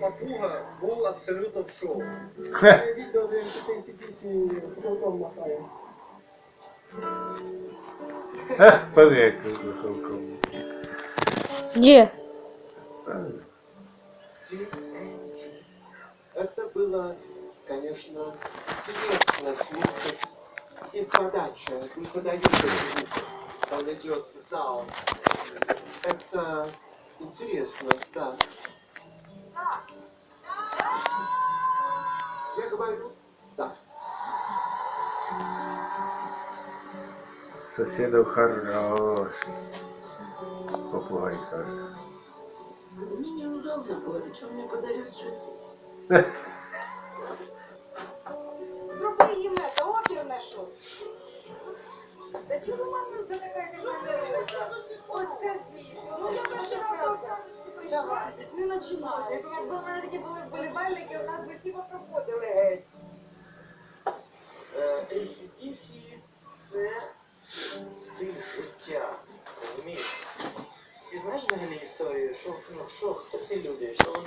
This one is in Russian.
папуга був абсолютно в шоу. Це відео, де ACDC потолком махає. Понятно, духовком. Где? Это было, конечно, интересно слушать. Есть подача, не подается звук. Он идет в зал. Это интересно, да. Я говорю, да. Соседов хороший. Попугай хороший. Мне неудобно говорить, что мне подарят что Зроби їм це, опір на щось. Да чого мама за така категорія? От Думаю, якби в мене такі були вболівальники, у нас би всі попроходили геть. ACDC це стиль життя. Розумієш? І знаєш взагалі історію, що, ну, що, хто ці люди, що вони